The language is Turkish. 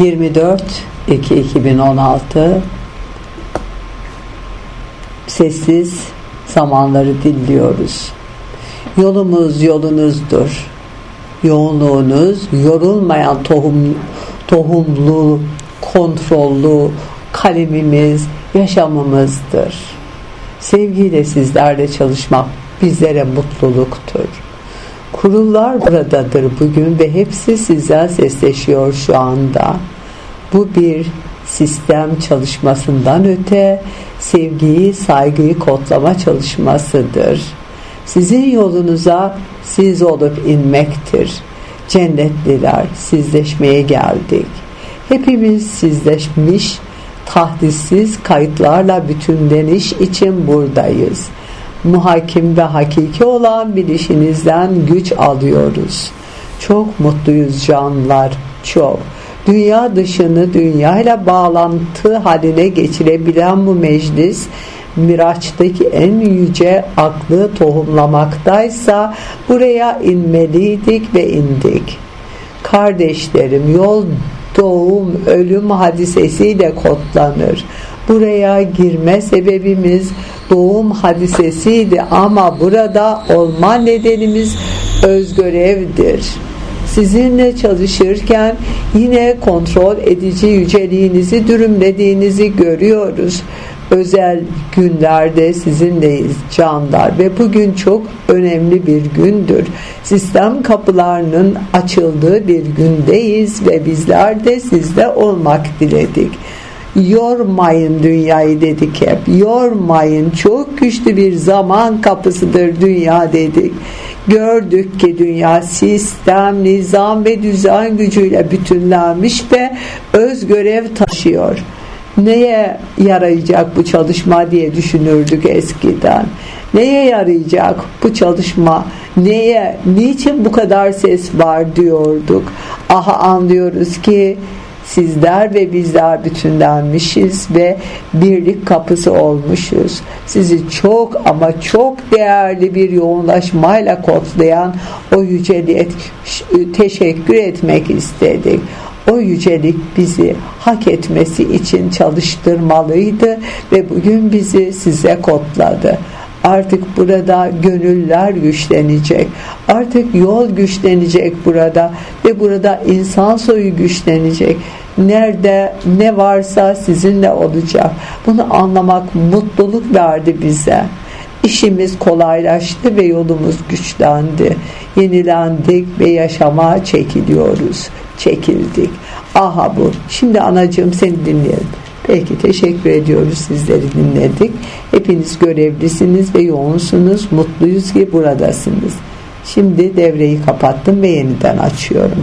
24 2 2016 sessiz zamanları dinliyoruz. Yolumuz yolunuzdur. Yoğunluğunuz yorulmayan tohum tohumlu, kontrollü kalemimiz, yaşamımızdır. Sevgiyle sizlerle çalışmak bizlere mutluluktur. Kurullar buradadır bugün ve hepsi sizden sesleşiyor şu anda. Bu bir sistem çalışmasından öte sevgiyi, saygıyı kodlama çalışmasıdır. Sizin yolunuza siz olup inmektir. Cennetliler, sizleşmeye geldik. Hepimiz sizleşmiş, tahdissiz kayıtlarla bütünleniş için buradayız. Muhakim ve hakiki olan bilişinizden güç alıyoruz. Çok mutluyuz canlar, çok. Dünya dışını dünyayla bağlantı haline geçirebilen bu meclis Miraç'taki en yüce aklı tohumlamaktaysa buraya inmeliydik ve indik. Kardeşlerim yol doğum ölüm hadisesiyle kodlanır. Buraya girme sebebimiz doğum hadisesiydi ama burada olma nedenimiz özgörevdir. Sizinle çalışırken yine kontrol edici yüceliğinizi dürümlediğinizi görüyoruz özel günlerde sizinleyiz canlar ve bugün çok önemli bir gündür. Sistem kapılarının açıldığı bir gündeyiz ve bizler de sizde olmak diledik. Yormayın dünyayı dedik hep. Yormayın. Çok güçlü bir zaman kapısıdır dünya dedik. Gördük ki dünya sistem, nizam ve düzen gücüyle bütünlenmiş ve öz görev taşıyor neye yarayacak bu çalışma diye düşünürdük eskiden. Neye yarayacak bu çalışma? Neye, niçin bu kadar ses var diyorduk. Aha anlıyoruz ki sizler ve bizler bütünlenmişiz ve birlik kapısı olmuşuz. Sizi çok ama çok değerli bir yoğunlaşmayla kodlayan o yüceliğe teşekkür etmek istedik o yücelik bizi hak etmesi için çalıştırmalıydı ve bugün bizi size kodladı. Artık burada gönüller güçlenecek. Artık yol güçlenecek burada ve burada insan soyu güçlenecek. Nerede ne varsa sizinle olacak. Bunu anlamak mutluluk verdi bize. İşimiz kolaylaştı ve yolumuz güçlendi. Yenilendik ve yaşama çekiliyoruz. Çekildik. Aha bu. Şimdi anacığım seni dinleyelim. Peki teşekkür ediyoruz sizleri dinledik. Hepiniz görevlisiniz ve yoğunsunuz. Mutluyuz ki buradasınız. Şimdi devreyi kapattım ve yeniden açıyorum.